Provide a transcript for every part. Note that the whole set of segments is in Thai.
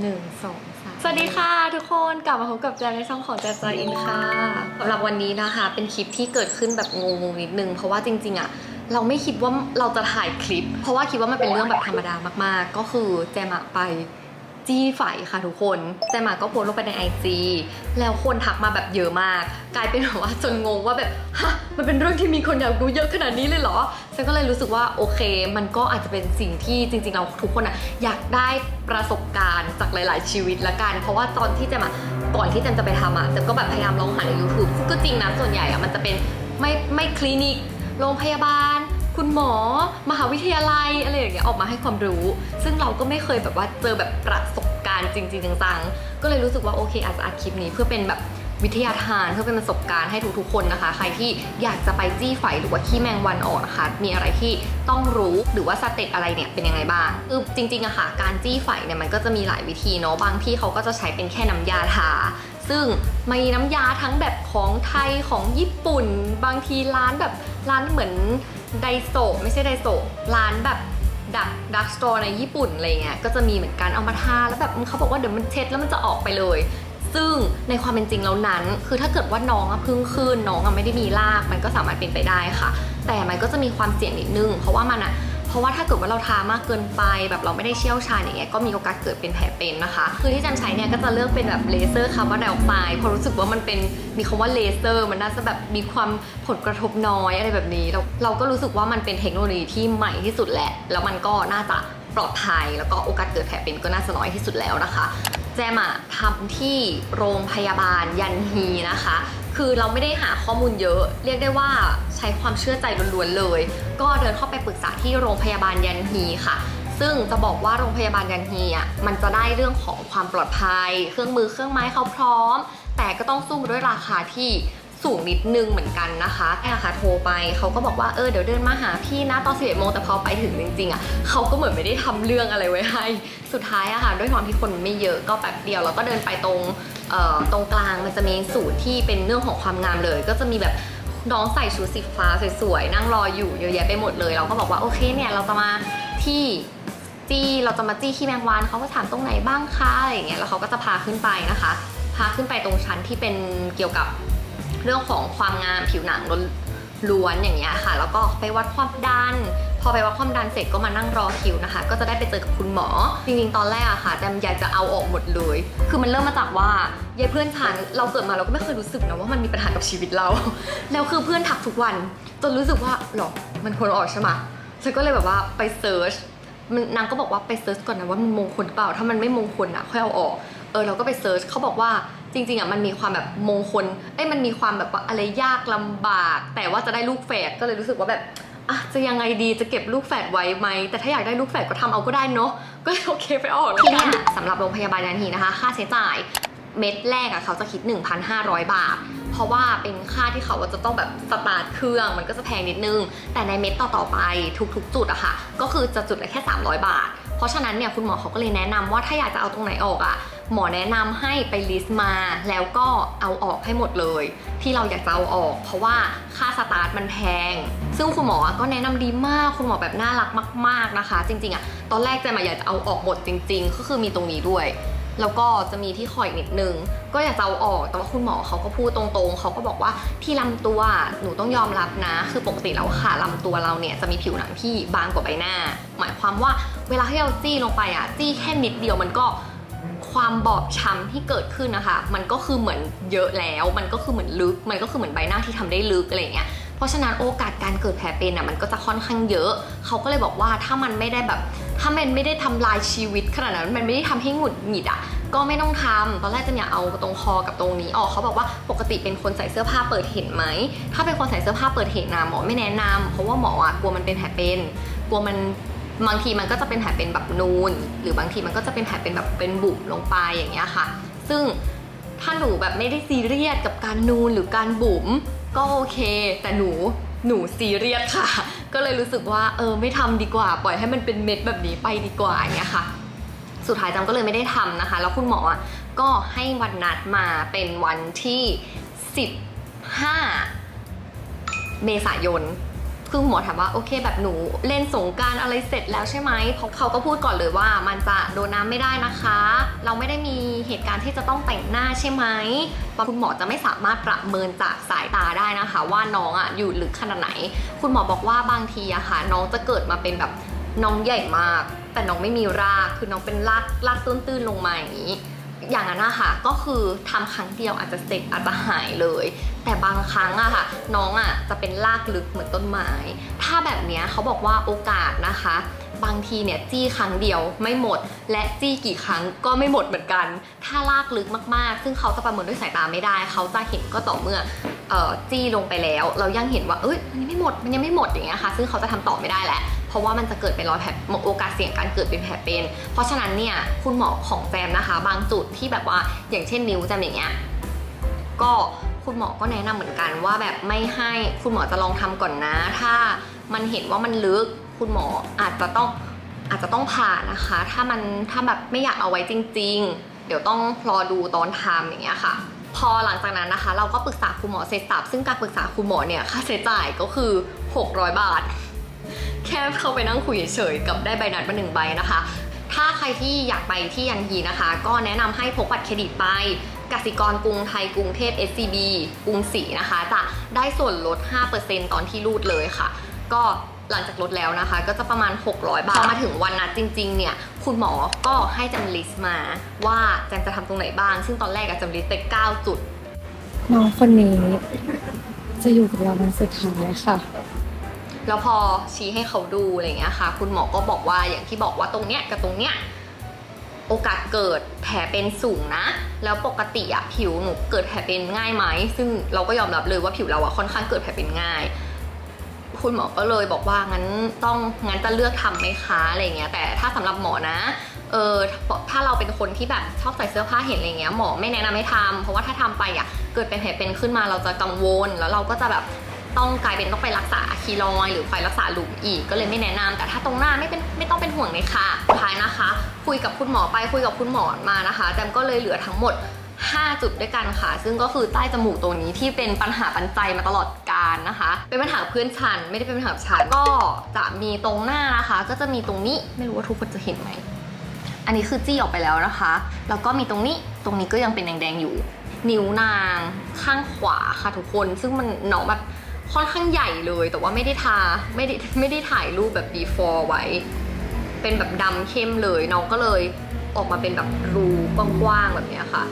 หนึ่งสองสามสวัสดีค่ะทุกคนกลับมาพบกับแจนในช่องของแจนจอยอินค่ะสำหรับวันนี้นะคะ เป็นคลิปที่เกิดขึ้นแบบงงๆนิดนึง เพราะว่าจริงๆอะเราไม่คิดว่าเราจะถ่ายคลิป เพราะว่าคิดว่ามันเป็นเรื่องแบบธรรมดามากๆ ก็คือแจมอะไป จี้ไฝค่ะทุกคนแจมอะก็โพสลงไปใน IG แล้วคนทักมาแบบเยอะมาก กลายเป็นแบบว่าจนงงว่าแบบฮะมันเป็นเรื่องที่มีคนอยากดูเยอะขนาดนี้เลยเหรอฉันก็เลยรู้สึกว่าโอเค มันก็อาจจะเป็นสิ่งที่จริงๆเราทุกคนอะอยากได้ประสบการณ์จากหลาย ๆ ชีวิตละกัน เพราะว่าตอนที่แจมอะก่อนที่แจมจะไปทำอะแจมก็แบบพยายามลองหาใน YouTube ซึ่งก็จริงนะส่วนใหญ่อะมันจะเป็นไม่ไม่คลินิกโรงพยาบาลคุณหมอ มหาวิทยาลัยอะไรอย่างเงี้ยออกมาให้ความรู้ ซึ่งเราก็ไม่เคยแบบว่าเจอแบบประสบ การณ์จริงๆจังๆ ก็เลยรู้สึกว่าโอเคอาจจะอัดคลิปนี้เพื่อเป็นแบบวิทยาทานเพื่อเป็นประสบการณ์ให้ทุกๆคนนะคะ ใครที่อยากจะไปจี้ไฝหรือว่าขี้แมงวันออกนะคะมีอะไรที่ต้องรู้หรือว่าสเต็ปอะไรเนี่ยเป็นยังไงบ้างคือจริงๆอะค่ะการจี้ไฝเนี่ยมันก็จะมีหลายวิธีเนาะบางที่เขาก็จะใช้เป็นแค่น้ำยาทา ซึ่งมีน้ำยาทั้งแบบของไทยของญี่ปุ่น บางทีร้านแบบร้านเหมือนไดโซไม่ใช่ไดโซร้านแบบ ดักดักสโตร์ในญี่ปุ่นอะไรเงี้ยก็จะมีเหมือนกันเอามาทาแล้วแบบเขาบอกว่าเดี๋ยวมันเช็ดแล้วมันจะออกไปเลย ซึ่งในความเป็นจริงแล้วนั้น คือถ้าเกิดว่าน้องอะพึ่งขึ้นน้องอะไม่ได้มีรากมันก็สามารถเป็นไปได้ค่ะ แต่มันก็จะมีความเสี่ยงนิดนึง เพราะว่ามันอะ เพราะว่าถ้าเกิดว่าเราทามากเกินไป แบบเราไม่ได้เชี่ยวชาญอย่างเงี้ยก็มีโอกาสเกิดเป็นแผลเป็นนะคะ คือที่จันใช้เนี่ยก็จะเลือกเป็นแบบเลเซอร์คาร์บอนไดออกไซด์พราะรู้สึกว่ามันเป็นมีคำว่าเลเซอร์ มันน่าจะแบบมีความผลกระทบน้อยอะไรแบบนี้เราเราก็รู้สึกว่ามันเป็นเทคโนโลยีที่ใหม่ที่สุดแหละ แล้วมันก็น่าจะปลอดภัย แล้วก็โอกาสเกิดแผลเป็นก็น่าจะน้อยที่สุดแล้วนะคะ แจมอะทำที่โรงพยาบาลยันฮีนะคะ คือเราไม่ได้หาข้อมูลเยอะ เรียกได้ว่าใช้ความเชื่อใจล้วนๆเลย ก็เดินเข้าไปปรึกษาที่โรงพยาบาลยันฮีค่ะ ซึ่งจะบอกว่าโรงพยาบาลยันฮีอะมันจะได้เรื่องของความปลอดภัย เครื่องมือเครื่องไม้เขาพร้อม แต่ก็ต้องสู้ด้วยราคาที่สูงนิดนึงเหมือนกันนะคะแอ่ค่ะโทรไปเขาก็บอกว่าเออเดี๋ยวเดินมาหาพี่นะตอน11โมงแต่พอไปถึงจริงๆอะเขาก็เหมือนไม่ได้ทำเรื่องอะไรไว้ให้ สุดท้ายอะค่ะด้วยความที่คนไม่เยอะก็แป๊บเดียวเราก็เดินไปตรง ตรงกลางมันจะมีสูตรที่เป็นเรื่องของความงามเลย ก็จะมีแบบน้องใส่ชุดสีฟ้าสวยๆนั่งรออยู่เยอะแยะไปหมดเลย เราก็บอกว่าโอเคเนี่ยเราจะมาที่จี้เราจะมาจี้ขี้แมงวันเขาก็ถามตรงไหนบ้างคะอะไรอย่างเงี้ยแล้วเขาก็จะพาขึ้นไปนะคะ พาขึ้นไปตรงชั้นที่เป็นเกี่ยวกับเรื่องของความงามผิวหนังล้วนอย่างเงี้ยค่ะ แล้วก็ไปวัดความดัน พอไปวัดความดันเสร็จก็มานั่งรอคิวนะคะ ก็จะได้ไปเจอกับคุณหมอ จริงๆ ตอนแรกอะค่ะแจมอยากจะเอาออกหมดเลย คือมันเริ่มมาจากว่ายายเพื่อนฉันเราเกิดมาเราก็ไม่เคยรู้สึกนะว่ามันมีปัญหากับชีวิตเรา แล้วคือเพื่อนทักทุกวัน จนรู้สึกว่าหรอมันควรออกใช่ไหมฉันก็เลยแบบว่าไปเซิร์ชมันนางก็บอกว่าไปเซิร์ชก่อนนะว่ามันมงคลเปล่า ถ้ามันไม่มงคลอะค่อยเอาออก เออเราก็ไปเซิร์ชเขาบอกว่าจริงๆอะมันมีความแบบมงคล เอ้ยมันมีความแบบว่าอะไรยากลำบาก แต่ว่าจะได้ลูกแฝดก็เลยรู้สึกว่าแบบ อะจะยังไงดีจะเก็บลูกแฝดไว้ไหม แต่ถ้าอยากได้ลูกแฝดก็ทำเอาก็ได้เนาะก็เลยโอเคไปเอาออกแล้วกันสำหรับโรงพยาบาลยันทีนะคะ ค่าใช้จ่ายเม็ดแรกอะเขาจะคิด 1,500 บาท เพราะว่าเป็นค่าที่เขาจะต้องแบบสตาร์ทเครื่องมันก็จะแพงนิดนึง แต่ในเม็ดต่อๆไปทุกๆ จุดอะค่ะ ก็คือจะจุดละแค่ 300 บาท เพราะฉะนั้นเนี่ยคุณหมอเขาก็เลยแนะนำว่าถ้าอยากจะเอาตรงไหนออกอะ หมอแนะนำให้ไปลิสต์มา แล้วก็เอาออกให้หมดเลย ที่เราอยากจะเอาออก เพราะว่าค่าสตาร์ทมันแพง ซึ่งคุณหมอก็แนะนำดีมากคุณหมอแบบน่ารักมาก ๆนะคะ จริงๆอะตอนแรกใจมาอยากจะเอาออกหมดจริง ๆ ก็คือมีตรงนี้ด้วย แล้วก็จะมีที่คออีกนิดนึง ก็อยากจะเอาออกแต่ว่าคุณหมอเขาก็พูดตรงๆเขาก็บอกว่าที่ลำตัวหนูต้องยอมรับนะ คือปกติแล้วค่ะลำตัวเราเนี่ยจะมีผิวหนังที่บางกว่าใบหน้า หมายความว่าเวลาที่เราจี้ลงไปอะจี้แค่นิดเดียวมันก็ ความบอบช้ำที่เกิดขึ้นนะคะ มันก็คือเหมือนเยอะแล้ว มันก็คือเหมือนลึก มันก็คือเหมือนใบหน้าที่ทำได้ลึกอะไรเงี้ย เพราะฉะนั้นโอกาสการเกิดแผลเป็นอะมันก็จะค่อนข้างเยอะ เขาก็เลยบอกว่าถ้ามันไม่ได้แบบ ถ้ามันไม่ได้ทำลายชีวิตขนาดนั้น มันไม่ได้ทำให้หงุดหงิดอะ ก็ไม่ต้องทำตอนแรกจะอยากเอาตรงคอกับตรงนี้ออกเขาบอกว่าปกติเป็นคนใส่เสื้อผ้าเปิดเห็นไหม ถ้าเป็นคนใส่เสื้อผ้าเปิดเห็นนะหมอไม่แนะนำเพราะว่าหมออะกลัวมันเป็นแผลเป็น กลัวมัน บางทีมันก็จะเป็นแผลเป็นแบบนูน หรือบางทีมันก็จะเป็นแผลเป็นแบบเป็นบุบลงไปอย่างเงี้ยค่ะ ซึ่งถ้าหนูแบบไม่ได้ซีเรียสกับการนูนหรือการบุ๋มก็โอเค แต่หนูหนูซีเรียสค่ะ ก็เลยรู้สึกว่าเออไม่ทำดีกว่า ปล่อยให้มันเป็นเม็ดแบบนี้ไปดีกว่าอย่างเงี้ยค่ะ สุดท้ายจำก็เลยไม่ได้ทำนะคะ แล้วคุณหมอก็ให้วันนัดมาเป็นวันที่ 15 เมษายน คือคุณหมอถามว่าโอเคแบบหนูเล่นสงการอะไรเสร็จแล้วใช่ไหมเขาเขาก็พูดก่อนเลยว่ามันจะโดนน้ำไม่ได้นะคะ เราไม่ได้มีเหตุการณ์ที่จะต้องแต่งหน้าใช่ไหมคุณหมอจะไม่สามารถประเมินจากสายตาได้นะคะ ว่าน้องอะอยู่ลึกขนาดไหน คุณหมอบอกว่าบางทีอะค่ะ น้องจะเกิดมาเป็นแบบน้องใหญ่มาก แต่น้องไม่มีรากคือน้องเป็นรากรากตื้นๆลงมาอย่างนี้ อย่างนั้นนะคะก็คือทำครั้งเดียวอาจจะเสร็จอาจจะหายเลย แต่บางครั้งอะค่ะ น้องอะจะเป็นรากลึกเหมือนต้นไม้ ถ้าแบบเนี้ยเขาบอกว่าโอกาสนะคะ บางทีเนี่ยจี้ครั้งเดียวไม่หมด และจี้กี่ครั้งก็ไม่หมดเหมือนกัน ถ้ารากลึกมากๆ ซึ่งเขาจะประเมินด้วยสายตาไม่ได้ เขาจะเห็นก็ต่อเมื่อเอ่อจี้ลงไปแล้ว เรายังเห็นว่าเอ้ยมันยังไม่หมดมันยังไม่หมดอย่างเงี้ยค่ะ ซึ่งเขาจะทำต่อไม่ได้แหละ เพราะว่ามันจะเกิดเป็นรอยแผลโอกาสเสี่ยงการเกิดเป็นแผลเป็น เพราะฉะนั้นเนี่ยคุณหมอของแจมนะคะ บางจุดที่แบบว่าอย่างเช่นนิ้วแจมอย่างเงี้ยก็คุณหมอก็แนะนำเหมือนกันว่าแบบไม่ให้คุณหมอจะลองทำก่อนนะ ถ้ามันเห็นว่ามันลึกคุณหมออาจจะต้องอาจจะต้องผ่านะคะ ถ้ามันถ้าแบบไม่อยากเอาไว้จริง ๆ เดี๋ยวต้องรอดูตอนทำอย่างเงี้ยค่ะ พอหลังจากนั้นนะคะ เราก็ปรึกษาคุณหมอเสร็จสับซึ่งการปรึกษาคุณหมอเนี่ยค่าใช้จ่ายก็คือ 600 บาท แค่เข้าไปนั่งคุยเฉยๆกับได้ใบนัดมาหนึ่งใบนะคะ ถ้าใครที่อยากไปที่ยันฮีนะคะ ก็แนะนำให้พกบัตรเครดิตไปกสิกรกรุงไทยกรุงเทพ SCB กรุงศรีนะคะ จะได้ส่วนลด 5%ตอนที่รูดเลยค่ะ ก็หลังจากลดแล้วนะคะ ก็จะประมาณ 600 บาทพอมาถึงวันนัดจริง ๆ เนี่ย คุณหมอก็ให้จำลิสต์มาว่าแจมจะทำตรงไหนบ้าง ซึ่งตอนแรกอะจำลิสต์ไป 9 จุด น้องคนนี้จะอยู่กับเราวันสุดท้ายค่ะ แล้วพอชี้ให้เขาดูอะไรอย่างเงี้ยค่ะ คุณหมอก็บอกว่าอย่างที่บอกว่าตรงเนี้ยกับตรงเนี้ยโอกาสเกิดแผลเป็นสูงนะ แล้วปกติอะผิวหนูเกิดแผลเป็นง่ายไหม ซึ่งเราก็ยอมรับเลยว่าผิวเราอะค่อนข้างเกิดแผลเป็นง่าย คุณหมอก็เลยบอกว่างั้นต้องงั้นจะเลือกทำไหมคะอะไรอย่างเงี้ย แต่ถ้าสำหรับหมอนะ เออถ้าเราเป็นคนที่แบบชอบใส่เสื้อผ้าเห็นอะไรเงี้ยหมอไม่แนะนำให้ทำเพราะว่าถ้าทำไปอะเกิดเป็นแผลเป็นขึ้นมาเราจะกังวล แล้วเราก็จะแบบ ต้องกลายเป็นต้องไปรักษาคีรอยหรือไปรักษาหลุมอีกก็เลยไม่แนะนำแต่ถ้าตรงหน้าไม่เป็นไม่ต้องเป็นห่วงเลยค่ะสุดท้ายนะคะ คุยกับคุณหมอไปคุยกับคุณหมอมานะคะแจมก็เลยเหลือทั้งหมด 5 จุดด้วยกันค่ะ ซึ่งก็คือใต้จมูกตรงนี้ที่เป็นปัญหาปัญใจมาตลอดการนะคะ เป็นปัญหาเพื่อนฉันไม่ได้เป็นปัญหาฉันก็จะมีตรงหน้านะคะ ก็จะมีตรงนี้ไม่รู้ว่าทุกคนจะเห็นไหมอันนี้คือจี้ออกไปแล้วนะคะ แล้วก็มีตรงนี้ตรงนี้ก็ยังเป็นแดงๆอยู่ นิ้วนางข้างขวาค่ะทุกคน ซึ่งมันเนาะแบบ ค่อนข้างใหญ่เลย แต่ว่าไม่ได้ทาไม่ได้ไม่ได้ถ่ายรูปแบบ before ไว้ เป็นแบบดำเข้มเลยน้องก็เลยออกมาเป็นแบบรูกว้างๆแบบนี้ค่ะ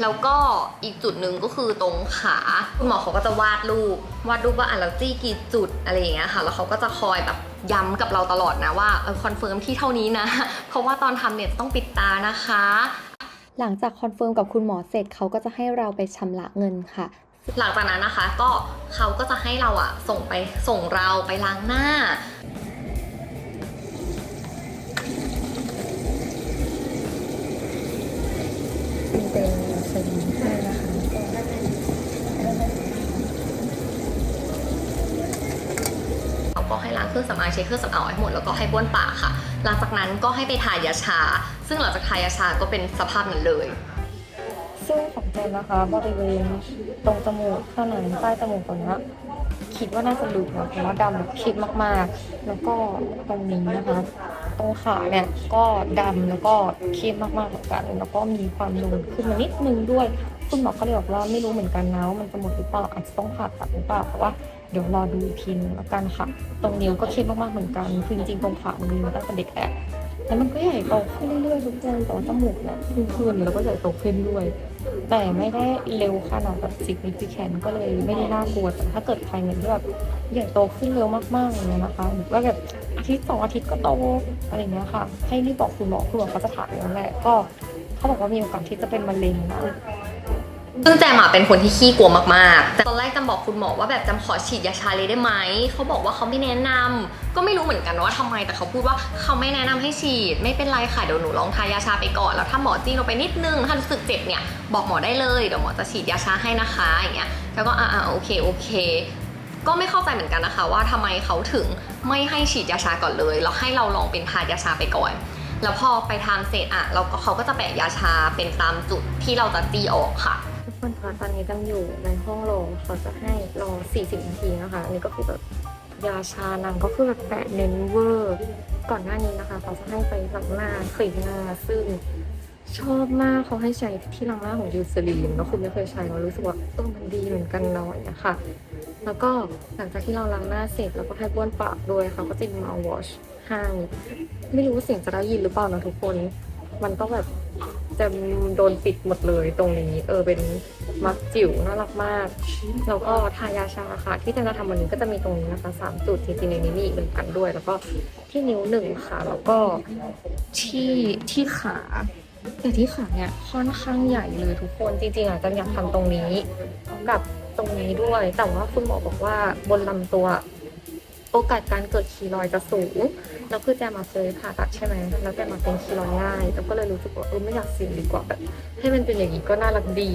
แล้วก็อีกจุดหนึ่งก็คือตรงขาคุณหมอเขาก็จะวาดรูป วาดรูปว่าอะเราจี้กี่จุดอะไรอย่างเงี้ยค่ะ แล้วเขาก็จะคอยแบบย้ำกับเราตลอดนะว่าคอนเฟิร์มที่เท่านี้นะ เพราะว่าตอนทำเนี่ยต้องปิดตานะคะ หลังจากคอนเฟิร์มกับคุณหมอเสร็จเขาก็จะให้เราไปชำระเงินค่ะ หลังจากนั้นนะคะก็เขาก็จะให้เราอะส่งไปส่งเราไปล้างหน้า เป็นสลิงให้นะคะเขาก็ให้ล้างเครื่องสำอางเช็คเครื่องสำอางให้หมดแล้วก็ให้บ้วนปากค่ะ หลังจากนั้นก็ให้ไปทายาชา ซึ่งหลังจากทายาชาก็เป็นสภาพนั้นเลย ซึ่งของเจนนะคะบริเวณตรงจมูกข้างในใต้จมูกตรงนี้คิดว่าน่าจะลึกนะเพราะว่าดำแบบคิดมากๆ แล้วก็ตรงนี้นะคะ ตรงขาเนี่ยก็ดำแล้วก็เข้มมากๆเหมือนกัน แล้วก็มีความนูนขึ้นมานิดนึงด้วย คุณหมอก็เลยบอกว่าไม่รู้เหมือนกันนะว่ามันจะหมดหรือเปล่าอาจจะต้องผ่าตัดหรือเปล่าเพราะว่าเดี๋ยวรอดูอีกทีนึงแล้วกันค่ะ ตรงนิ้วก็เข้มมากๆเหมือนกันคือจริงๆตรงขามันมีมาตั้งแต่เด็กแหละแล้วมันก็ใหญ่โตขึ้นเรื่อยๆทุกคนแต่ว่าจมูกเนี่ยขึ้นขึ้นแล้วก็ใหญ่โตขึ้นด้วย แต่ไม่ได้เร็วขนาดแบบสิกนิฟิแคนก็เลยไม่ได้น่ากลัวแต่ถ้าเกิดใครเนี่ยที่แบบใหญ่โตขึ้นเร็วมากๆอย่างเงี้ยนะคะหรือว่าแบบอาทิตย์สองอาทิตย์ก็โตอะไรเงี้ยค่ะ ให้รีบบอกคุณหมอคุณหมอเขาจะถามอย่างนั้นแหละก็เขาบอกว่ามีโอกาสที่จะเป็นมะเร็งนะ ซึ่งแจมอะเป็นคนที่ขี้กลัวมากๆ แต่ตอนแรกจำบอกคุณหมอว่าแบบจำขอฉีดยาชาเลยได้ไหม เขาบอกว่าเขาไม่แนะนำก็ไม่รู้เหมือนกันว่าทำไม แต่เขาพูดว่าเขาไม่แนะนำให้ฉีด ไม่เป็นไรค่ะ เดี๋ยวหนูลองทายาชาไปก่อน แล้วถ้าหมอจี้ลงไปนิดนึง ถ้ารู้สึกเจ็บเนี่ย บอกหมอได้เลย เดี๋ยวหมอจะฉีดยาชาให้นะคะ อย่างเงี้ย แล้วก็อ่าโอเคโอเค ก็ไม่เข้าใจเหมือนกันนะคะ ว่าทำไมเขาถึงไม่ให้ฉีดยาชาก่อนเลย แล้วให้เราลองเป็นทายาชาไปก่อนแล้วพอไปทำเสร็จอะเราก็เขาก็จะแปะยาชาเป็นตามจุดที่เราจะจี้ออกค่ะ คนคะตอนนี้จำอยู่ในห้องรอเขาจะให้รอ 40 นาทีนะคะอันนี้ก็คือแบบยาชานางก็คือแบบแปะเน้นเวอร์ ก่อนหน้านี้นะคะ เขาจะให้ไปล้างหน้าคลีนหน้าซึ่งชอบมากเขาให้ใช้ที่ล้างหน้าของยูซลีนแล้วคุณไม่เคยใช้เรารู้สึกว่าเออมันดีเหมือนกันหน่อยนะคะแล้วก็หลังจากที่เราล้างหน้าเสร็จเราก็ให้บ้วนปากด้วยเขาก็จะมีมาวอชให้ไม่รู้ว่าเสียงจะได้ยินหรือเปล่านะทุกคน มันต้องแบบจะโดนปิดหมดเลยตรงนี้ เออเป็นมักจิ๋วน่ารักมาก แล้วก็ทายาชาค่ะ ที่จะทำวันนี้ก็จะมีตรงนี้นะคะสามจุดจริงๆในนี้มีอีกเหมือนกันด้วย แล้วก็ที่นิ้วหนึ่งค่ะ แล้วก็ที่ที่ขาแต่ที่ขาเนี่ยค่อนข้างใหญ่เลยทุกคนจริงๆอะจะอยากทำตรงนี้กับตรงนี้ด้วย แต่ว่าคุณหมอบอกว่าบนลำตัว โอกาสการเกิดคีรอยจะสูง แล้วคือแจมาเคยผ่าตัดใช่ไหมแล้วแจมาเป็นคีรอยด์ง่ายแล้วก็เลยรู้สึกว่าเออไม่อยากเสี่ยงดีกว่าแบบให้มันเป็นอย่างนี้ก็น่ารักดี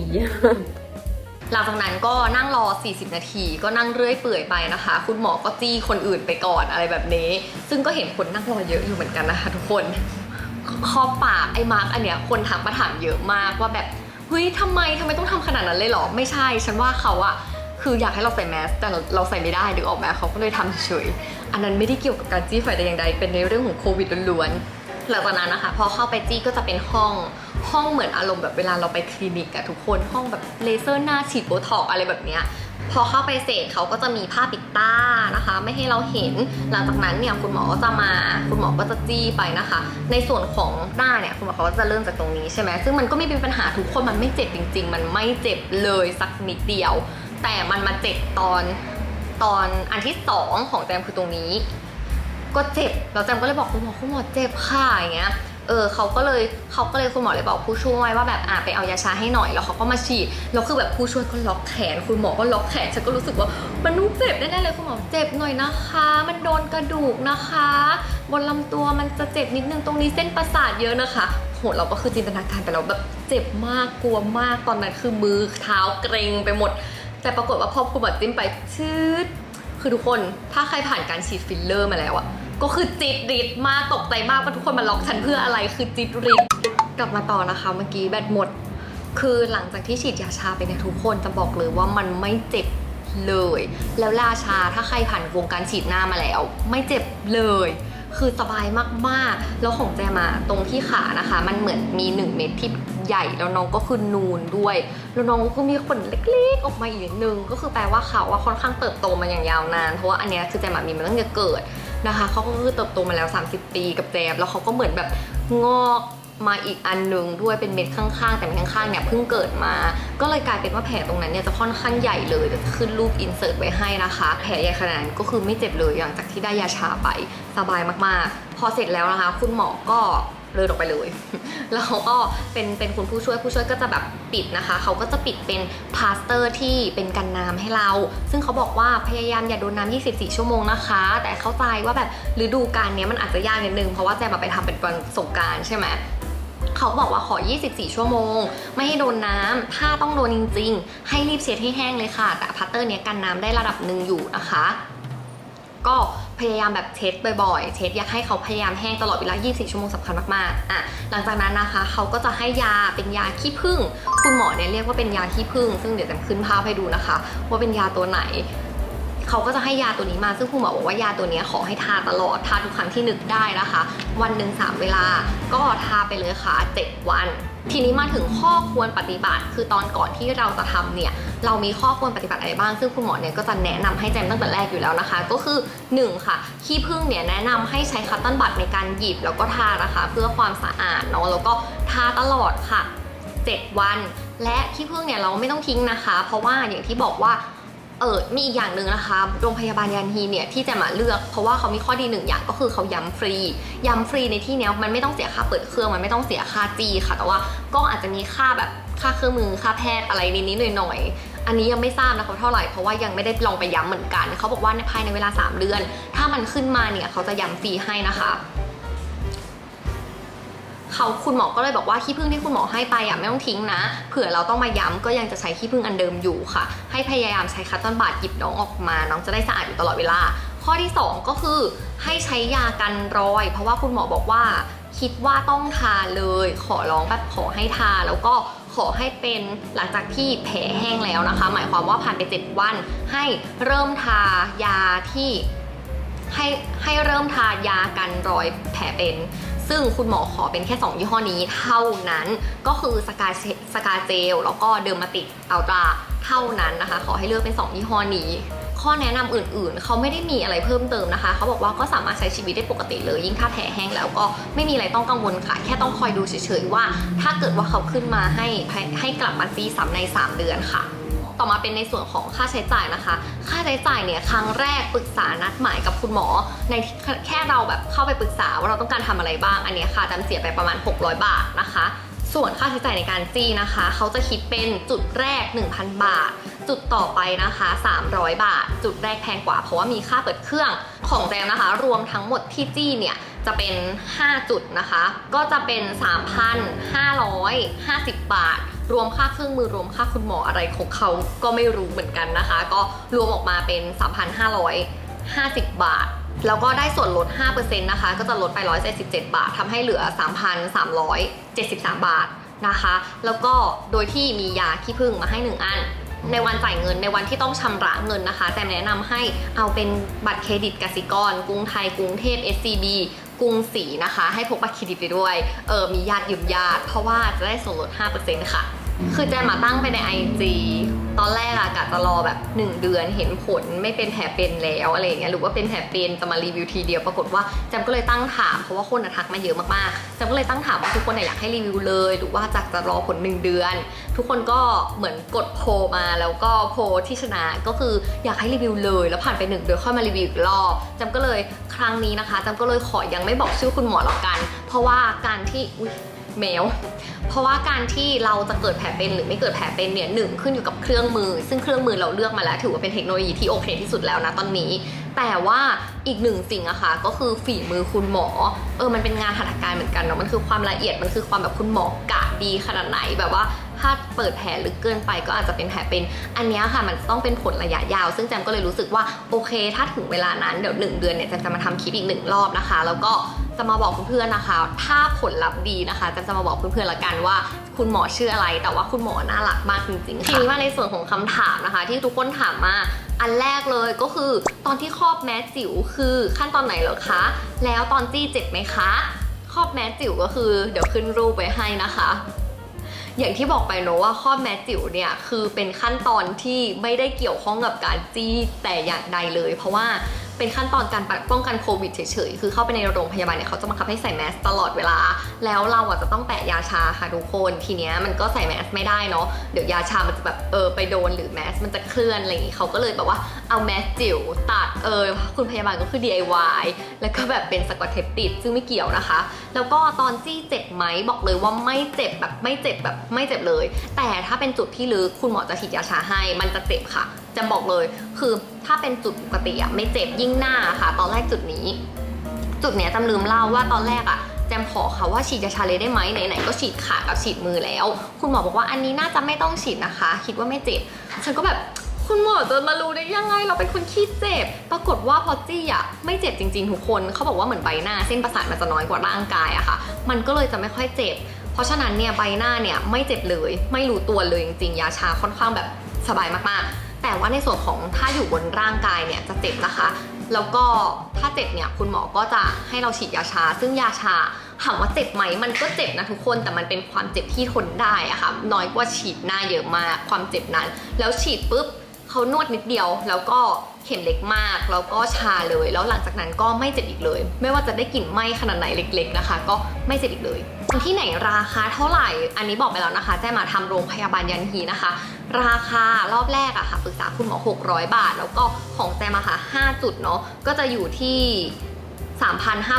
หลังจากนั้นก็นั่งรอ 40 นาที ก็นั่งเรื่อยเปื่อยไปนะคะ คุณหมอก็จี้คนอื่นไปก่อนอะไรแบบนี้ ซึ่งก็เห็นคนนั่งรอเยอะอยู่เหมือนกันนะคะทุกคนขอบปากไอ้มาร์กอันเนี้ยคนทักมาถามเยอะมากว่าแบบเฮ้ยทำไมทำไมต้องทำขนาดนั้นเลยหรอ ไม่ใช่ ฉันว่าเขาอะ คืออยากให้เราใส่แมสแต่เราเราใส่ไม่ได้ดึกออกมาเขาก็เลยทำเฉยๆอันนั้นไม่ได้เกี่ยวกับการจี้ไฟแต่อย่างใดเป็นในเรื่องของโควิดล้วนๆหลังจากนั้นนะคะ พอเข้าไปจี้ก็จะเป็นห้องห้องเหมือนอารมณ์แบบเวลาเราไปคลินิกอะทุกคนห้องแบบเลเซอร์หน้าฉีดโบท็อกซ์อะไรแบบเนี้ยพอเข้าไปเสร็จเขาก็จะมีผ้าปิดตานะคะ ไม่ให้เราเห็นหลังจากนั้นเนี่ยคุณหมอก็จะมาคุณหมอก็จะจี้ไปนะคะ ในส่วนของหน้าเนี่ยคุณหมอเขาก็จะเริ่มจากตรงนี้ใช่ไหมซึ่งมันก็ไม่เป็นปัญหาทุกคนมันไม่เจ็บจริง ๆ มันไม่เจ็บเลยสักนิดเดียว แต่มันมาเจ็บตอนตอนอันที่สองของแจมคือตรงนี้ ก็เจ็บแล้วแจมก็เลยบอกคุณหมอคุณหมอเจ็บค่ะอย่างเงี้ยเออเขาก็เลยเขาก็เลยคุณหมอเลยบอกผู้ช่วยว่าแบบอะไปเอายาชาให้หน่อยแล้วเขาก็มาฉีดแล้วคือแบบผู้ช่วยก็ล็อกแขน คุณหมอก็ล็อกแขนฉันก็รู้สึกว่ามันนุ่เจ็บแน่ๆเลยคุณหมอเจ็บหน่อยนะคะ มันโดนกระดูกนะคะ บนลำตัวมันจะเจ็บนิดนึงตรงนี้เส้นประสาทเยอะนะคะโหเราก็คือจินตนาการไปแล้วแบบเจ็บมากกลัวมากตอนนั้นคือมือเท้าเกร็งไปหมด แต่ปรากฏว่าพอคุณหมอจิ้มไปชืดคือทุกคนถ้าใครผ่านการฉีดฟิลเลอร์มาแล้วอะก็คือจิตริดมากตกใจมากว่าทุกคนมาล็อกฉันเพื่ออะไรคือจิตริดกลับมาต่อนะคะเมื่อกี้แบตหมด คือหลังจากที่ฉีดยาชาไปเนี่ยทุกคนจะบอกเลยว่ามันไม่เจ็บเลย แล้วยาชาถ้าใครผ่านวงการฉีดหน้ามาแล้ว ไม่เจ็บเลย คือสบายมากๆ แล้วของแจมาตรงที่ขานะคะ มันเหมือนมี 1 เม็ดที่ใหญ่แล้วน้องก็คือนูนด้วย แล้วน้องก็มีขนเล็กๆ ออกมาอีกนิดนึง ก็คือแปลว่าเขาว่าค่อนข้างเติบโตมาอย่างยาวนาน เพราะว่าอันเนี้ยคือแจมามีมาตั้งแต่เกิดนะคะเขาก็คือเติบโตมาแล้ว 30 ปีกับแจมแล้วเขาก็เหมือนแบบงอก มาอีกอันหนึ่งด้วยเป็นเม็ดข้างๆ แต่เม็ดข้างๆเนี่ยเพิ่งเกิดมา ก็เลยกลายเป็นว่าแผลตรงนั้นเนี่ยจะค่อนข้างใหญ่เลยจะขึ้นรูปอินเสิร์ตไว้ให้นะคะ แผลใหญ่ขนาดนั้นก็คือไม่เจ็บเลยหลังจากที่ได้ยาชาไปสบายมากๆ พอเสร็จแล้วนะคะ คุณหมอก็เลินออกไปเลย แล้วเขาก็เป็นเป็นคุณผู้ช่วยผู้ช่วยก็จะแบบปิดนะคะ เขาก็จะปิดเป็นพลาสเตอร์ที่เป็นกันน้ำให้เรา ซึ่งเขาบอกว่าพยายามอย่าโดนน้ำ24 ชั่วโมงนะคะ แต่เข้าใจว่าแบบฤดูกาลนี้มันอาจจะยากนิดนึง เพราะว่าแจมมาไปทำเป็นวันสงกรารใช่ไหม เขาบอกว่าขอ 24 ชั่วโมง ไม่ให้โดนน้ำถ้าต้องโดนจริง ๆ ให้รีบเช็ดให้แห้งเลยค่ะ แต่พัตเตอร์เนี้ยกันน้ำได้ระดับหนึ่งอยู่นะคะ ก็พยายามแบบเช็ดบ่อยๆ เช็ดอยากให้เขาพยายามแห้งตลอดเวลา 24 ชั่วโมงสำคัญมากๆ อะ หลังจากนั้นนะคะ เขาก็จะให้ยาเป็นยาขี้ผึ้ง คุณหมอเนี่ยเรียกว่าเป็นยาขี้ผึ้ง ซึ่งเดี๋ยวจะขึ้นภาพให้ดูนะคะ ว่าเป็นยาตัวไหน เขาก็จะให้ยาตัวนี้มาซึ่งคุณหมอบอกว่ายาตัวนี้ขอให้ทาตลอดทาทุกครั้งที่นึกได้นะคะ วันหนึ่งสามเวลา ก็ทาไปเลยค่ะ 7 วัน ทีนี้มาถึงข้อควรปฏิบัติ คือตอนก่อนที่เราจะทำเนี่ยเรามีข้อควรปฏิบัติอะไรบ้าง ซึ่งคุณหมอเนี่ยก็จะแนะนำให้แจมตั้งแต่แรกอยู่แล้วนะคะ ก็คือ 1 ค่ะขี้ผึ้งเนี่ยแนะนำให้ใช้คัตตันบัตในการหยิบแล้วก็ทานะคะ เพื่อความสะอาดเนาะแล้วก็ทาตลอดค่ะ 7 วัน และขี้ผึ้งเนี่ยเราไม่ต้องทิ้งนะคะ เพราะว่าอย่างที่บอกว่า เออมีอีกอย่างหนึ่งนะคะ โรงพยาบาลยันฮีเนี่ยที่จะมาเลือก เพราะว่าเขามีข้อดีหนึ่งอย่างก็คือเขาย้ำฟรี ย้ำฟรีในที่เนี้ยมันไม่ต้องเสียค่าเปิดเครื่อง มันไม่ต้องเสียค่าจีค่ะ แต่ว่าก็อาจจะมีค่าแบบค่าเครื่องมือค่าแพทย์อะไรนิดๆหน่อยๆ อันนี้ยังไม่ทราบนะคะเท่าไหร่เพราะว่ายังไม่ได้ลองไปย้ำเหมือนกัน เขาบอกว่าในภายในเวลา 3 เดือน ถ้ามันขึ้นมาเนี่ยเขาจะย้ำฟรีให้นะคะ เขาคุณหมอก็เลยบอกว่าขี้ผึ้งที่คุณหมอให้ไปอะไม่ต้องทิ้งนะ เผื่อเราต้องมาย้ำก็ยังจะใช้ขี้ผึ้งอันเดิมอยู่ค่ะ ให้พยายามใช้คัตตอนบาดหยิบน้องออกมา น้องจะได้สะอาดอยู่ตลอดเวลา ข้อที่ 2 ก็คือให้ใช้ยากันรอย เพราะว่าคุณหมอบอกว่าคิดว่าต้องทาเลย ขอร้องแบบขอให้ทาแล้วก็ขขอให้เป็นหลังจากที่แผลแห้งแล้วนะคะ หมายความว่าผ่านไป 7 วัน ให้เริ่มทายาที่ให้ให้เริ่มทายากันรอยแผลเป็น ซึ่งคุณหมอขอเป็นแค่ 2 ยี่ห้อนี้เท่านั้นก็คือสกาสกาเจลแล้วก็เดอร์มาติกอัลตราเท่านั้นนะคะ ขอให้เลือกเป็น 2 ยี่ห้อนี้ ข้อแนะนำอื่นๆ เขาไม่ได้มีอะไรเพิ่มเติมนะคะ เขาบอกว่าก็สามารถใช้ชีวิตได้ปกติเลยยิ่งถ้าแผลแห้งแล้วก็ไม่มีอะไรต้องกังวลค่ะ แค่ต้องคอยดูเฉยๆว่า ถ้าเกิดว่าเขาขึ้นมาให้ให้กลับมาซีซ้ำใน 3 เดือนค่ะ ต่อมาเป็นในส่วนของค่าใช้จ่ายนะคะ ค่าใช้จ่ายเนี่ยครั้งแรกปรึกษานัดหมายกับคุณหมอ ในแค่เราแบบเข้าไปปรึกษาว่าเราต้องการทำอะไรบ้างอันเนี้ยค่ะจำเสียไปประมาณ 600 บาทนะคะ ส่วนค่าใช้จ่ายในการจี้นะคะ เขาจะคิดเป็นจุดแรก 1,000 บาท จุดต่อไปนะคะ 300 บาท จุดแรกแพงกว่า เพราะว่ามีค่าเปิดเครื่องของแจมนะคะ รวมทั้งหมดที่จี้เนี่ยจะเป็น 5 จุดนะคะ ก็จะเป็น 3,550 บาท รวมค่าเครื่องมือรวมค่าคุณหมออะไรของเขาก็ไม่รู้เหมือนกันนะคะ ก็รวมออกมาเป็น 3,550 บาท แล้วก็ได้ส่วนลด 5%นะคะ ก็จะลดไป 177 บาททำให้เหลือ 3,373 บาทนะคะ แล้วก็โดยที่มียาขี้ผึ้งมาให้ 1 อันในวันจ่ายเงินในวันที่ต้องชำระเงินนะคะ แต่แนะนำให้เอาเป็นบัตรเครดิตกสิกร กรุงไทยกรุงเทพ SCB กรุงศรีนะคะ ให้พกบัตรเครดิตไปด้วย เออมีญาติยืมญาติเพราะว่าจะได้ส่วนลด 5%ค่ะ คือแจมมาตั้งไปใน IG ตอนแรกอะกะจะรอแบบ 1 เดือนเห็นผลไม่เป็นแผลเป็นแล้วอะไรอย่างเงี้ยหรือว่าเป็นแผลเป็นจะมารีวิวทีเดียวปรากฏว่าแจมก็เลยตั้งถามเพราะว่าคนอะทักมาเยอะมากๆแจมก็เลยตั้งถามว่าทุกคนเนี่ยอยากให้รีวิวเลยหรือว่าจากจะรอผล 1 เดือน ทุกคนก็เหมือนกดโพลมาแล้วก็โพลที่ชนะก็คืออยากให้รีวิวเลย แล้วผ่านไป 1 เดือนค่อยมารีวิวอีกรอบแจมก็เลยครั้งนี้นะคะแจมก็เลยขอยังไม่บอกชื่อคุณหมอแล้วกัน เพราะว่าการที่อุ๊ย แมว เพราะว่าการที่เราจะเกิดแผลเป็นหรือไม่เกิดแผลเป็นเนี่ยหนึ่งขึ้นอยู่กับเครื่องมือ ซึ่งเครื่องมือเราเลือกมาแล้ว ถือว่าเป็นเทคโนโลยีที่โอเคที่สุดแล้วนะตอนนี้ แต่ว่าอีกหนึ่งสิ่งอะค่ะก็คือฝีมือคุณหมอ เออมันเป็นงานหัตถการเหมือนกันเนาะมันคือความละเอียดมันคือความแบบคุณหมอกะดีขนาดไหนแบบว่า ถ้าเปิดแผลลึกเกินไปก็อาจจะเป็นแผลเป็น อันนี้ค่ะมันต้องเป็นผลระยะยาว ซึ่งแจมก็เลยรู้สึกว่าโอเค ถ้าถึงเวลานั้นเดี๋ยวหนึ่งเดือนเนี่ยแจมจะมาทำคลิปอีกหนึ่งรอบนะคะ แล้วก็จะมาบอกเพื่อนๆนะคะ ถ้าผลลัพธ์ดีนะคะแจมจะมาบอกเพื่อนๆละกันว่า คุณหมอชื่ออะไร แต่ว่าคุณหมอน่ารักมากจริงๆค่ะทีนี้มาในส่วนของคำถามนะคะ ที่ทุกคนถามมาอันแรกเลยก็คือตอนที่ครอบแมสจิ๋วคือขั้นตอนไหนเหรอคะ แล้วตอนจี้เจ็บไหมคะ ครอบแมสจิ๋วก็คือเดี๋ยวขึ้นรูปไว้ให้นะคะ อย่างที่บอกไปเนอะว่าข้อแมสจิ๋วเนี่ยคือเป็นขั้นตอนที่ไม่ได้เกี่ยวข้องกับการจี้แต่อย่างใดเลย เพราะว่า เป็นขั้นตอนการป้องกันโควิดเฉยๆ คือเข้าไปในโรงพยาบาลเนี่ยเขาจะบังคับให้ใส่แมสตลอดเวลา แล้วเราอะจะต้องแปะยาชาค่ะทุกคน ทีเนี้ยมันก็ใส่แมสไม่ได้เนาะ เดี๋ยวยาชามันจะแบบเออไปโดนหรือแมสมันจะเคลื่อนอะไรอย่างงี้เขาก็เลยแบบว่าเอาแมสจิ๋วตัดเออคุณพยาบาลก็คือ DIY แล้วก็แบบเป็นสกอตเทปติดซึ่งไม่เกี่ยวนะคะ แล้วก็ตอนจี้เจ็บไหมบอกเลยว่าไม่เจ็บแบบไม่เจ็บแบบไม่เจ็บเลย แต่ถ้าเป็นจุดที่ลึกคุณหมอจะฉีดยาชาให้มันจะเจ็บค่ะ จะบอกเลย คือถ้าเป็นจุดปกติอะไม่เจ็บยิ่งหน้าค่ะ ตอนแรกจุดนี้ จุดเนี้ยจำลืมเล่าว่าตอนแรกอะแจมขอค่ะว่าฉีดยาชาเลได้ไหมไหนๆก็ฉีดขากับฉีดมือแล้ว คุณหมอบอกว่าอันนี้น่าจะไม่ต้องฉีดนะคะ คิดว่าไม่เจ็บ ฉันก็แบบคุณหมอจะมารู้ได้ยังไงเราเป็นคนขี้เจ็บ ปรากฏว่าพอจี้อะไม่เจ็บจริงๆทุกคนเขาบอกว่าเหมือนใบหน้า เส้นประสาทมันจะน้อยกว่าร่างกายอะค่ะ มันก็เลยจะไม่ค่อยเจ็บ เพราะฉะนั้นเนี่ยใบหน้าเนี่ยไม่เจ็บเลย ไม่รู้ตัวเลยจริงๆยาชาค่อนข้างแบบสบายมากๆ แต่ว่าในส่วนของถ้าอยู่บนร่างกายเนี่ยจะเจ็บนะคะ แล้วก็ถ้าเจ็บเนี่ยคุณหมอก็จะให้เราฉีดยาชา ซึ่งยาชาถามว่าเจ็บไหมมันก็เจ็บนะทุกคนแต่มันเป็นความเจ็บที่ทนได้อะค่ะน้อยกว่าฉีดหน้าเยอะมากความเจ็บนั้น แล้วฉีดปุ๊บเขานวดนิดเดียวแล้วก็ เข็มเล็กมากแล้วก็ชาเลย แล้วหลังจากนั้นก็ไม่เจ็บอีกเลย ไม่ว่าจะได้กลิ่นไหม้ขนาดไหนเล็ก ๆนะคะ ก็ไม่เจ็บอีกเลยที่ไหนราคาเท่าไหร่ อันนี้บอกไปแล้วนะคะแจ้มาทำโรงพยาบาลยันฮีนะคะ ราคารอบแรกอะค่ะปรึกษาคุณหมอ 600 บาท แล้วก็ของแจมอะค่ะ5จุดเนาะก็จะอยู่ที่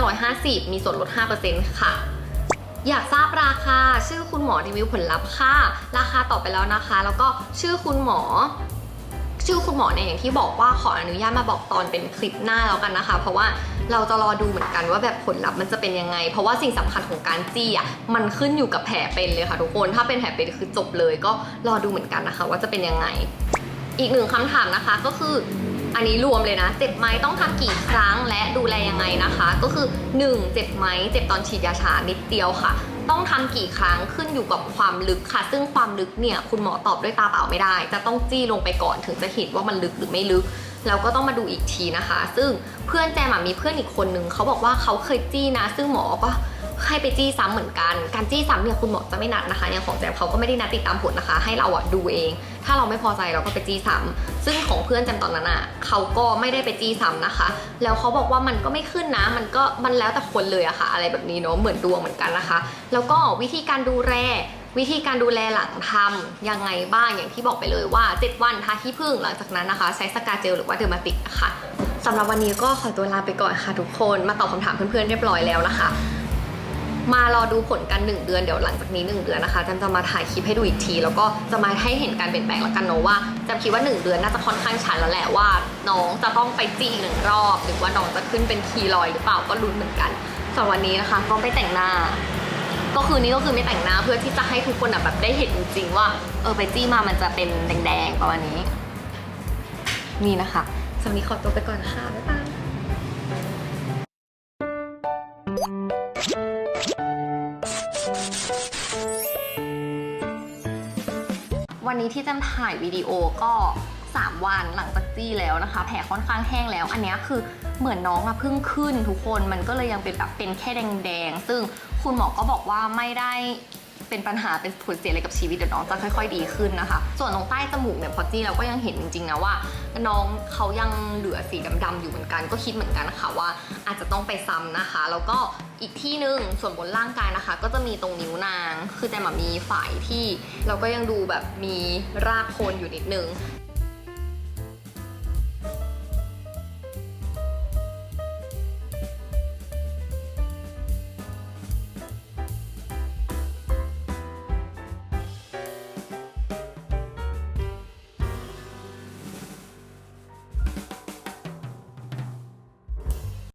3,550 มีส่วนลด 5%ค่ะอยากทราบราคาชื่อคุณหมอรีวิวผลลัพธ์ค่ะ ราคาต่อไปแล้วนะคะ แล้วก็ชื่อคุณหมอ ชื่อคุณหมอเนี่ยอย่างที่บอกว่าขออนุญาตมาบอกตอนเป็นคลิปหน้าแล้วกันนะคะ เพราะว่าเราจะรอดูเหมือนกันว่าแบบผลลัพธ์มันจะเป็นยังไง เพราะว่าสิ่งสำคัญของการจี้อะมันขึ้นอยู่กับแผลเป็นเลยค่ะทุกคน ถ้าเป็นแผลเป็นคือจบเลย ก็รอดูเหมือนกันนะคะ ว่าจะเป็นยังไง อีกหนึ่งคำถามนะคะก็คือ อันนี้รวมเลยนะเจ็บไหมต้องทำกี่ครั้งและดูแลยังไงนะคะ ก็คือ 1. เจ็บไหมเจ็บตอนฉีดยาชานิดเดียวค่ะ ต้องทำกี่ครั้งขึ้นอยู่กับความลึกค่ะ ซึ่งความลึกเนี่ยคุณหมอตอบด้วยตาเปล่าไม่ได้ จะต้องจี้ลงไปก่อนถึงจะเห็นว่ามันลึกหรือไม่ลึกแล้วก็ต้องมาดูอีกทีนะคะ ซึ่งเพื่อนแจมมีเพื่อนอีกคนนึงเขาบอกว่าเขาเคยจี้นะ ซึ่งหมอก็ ให้ไปจี้ซ้ำเหมือนกัน การจี้ซ้ำเนี่ยคุณหมอจะไม่นัดนะคะอย่างของแจมเขาก็ไม่ได้นัดติดตามผลนะคะ ให้เราอะดูเอง ถ้าเราไม่พอใจเราก็ไปจี้ซ้ำซึ่งของเพื่อนแจมตอนนั้นอะเขาก็ไม่ได้ไปจี้ซ้ำนะคะ แล้วเขาบอกว่ามันก็ไม่ขึ้นนะ มันก็มันแล้วแต่คนเลยอะค่ะ อะไรแบบนี้เนาะเหมือนดวงเหมือนกันนะคะ แล้วก็วิธีการดูแลวิธีการดูแลหลังทำยังไงบ้างอย่างที่บอกไปเลยว่า 7 วันทาขี้ผึ้งหลังจากนั้นนะคะ ใช้สกาเจลหรือว่าเดอร์มาติกนะคะสำหรับวันนี้ก็ขอตัวลาไปก่อนค่ะทุกคนมาตอบคำถามเพื่อนๆเรียบร้อยแล้วนะคะ มารอดูผลกัน 1 เดือนเดี๋ยวหลังจากนี้ 1 เดือนนะคะแจำจะมาถ่ายคลิปให้ดูอีกที แล้วก็จะมาให้เห็นการเปลี่ยนแปลงแล้วกันเนอะว่าแจำคิดว่า 1 เดือนน่าจะค่อนข้างชัดแล้วแหละว่า น้องจะต้องไปจี้อีกหนึ่งรอบ หรือว่าน้องจะขึ้นเป็นคีลอยหรือเปล่าก็ลุ้นเหมือนกันสำหรับวันนี้นะคะก็ไปแต่งหน้าก็คือนี้ก็คือไม่แต่งหน้าเพื่อที่จะให้ทุกคนแบบได้เห็นจริงๆว่าเออไปจี้มามันจะเป็นแดงๆประมาณนี้ นี่นะคะสำหรับวันนี้ขอตัวไปก่อนค่ะบ๊ายบาย วันนี้ที่จมถ่ายวิดีโอก็ 3 วันหลังจากจี้แล้วนะคะ แผลค่อนข้างแห้งแล้ว อันนี้คือเหมือนน้องอะเพิ่งขึ้นทุกคนมันก็เลยยังเป็นแบบเป็นแค่แดงๆ ซึ่งคุณหมอก็บอกว่าไม่ได้ เป็นปัญหาเป็นผลเสียอะไรกับชีวิตเดี๋ยวน้องจะค่อย ๆ ดีขึ้นนะคะ ส่วนตรงใต้จมูกเนี่ยพอจี้เราก็ยังเห็นจริงๆนะว่า น้องเขายังเหลือสีดำๆอยู่เหมือนกัน ก็คิดเหมือนกันนะคะว่าอาจจะต้องไปซ้ำนะคะ แล้วก็อีกที่หนึ่งส่วนบนร่างกายนะคะ ก็จะมีตรงนิ้วนาง คือแต่มามีฝ่ายที่ เราก็ยังดูแบบมีรากโคนอยู่นิดนึง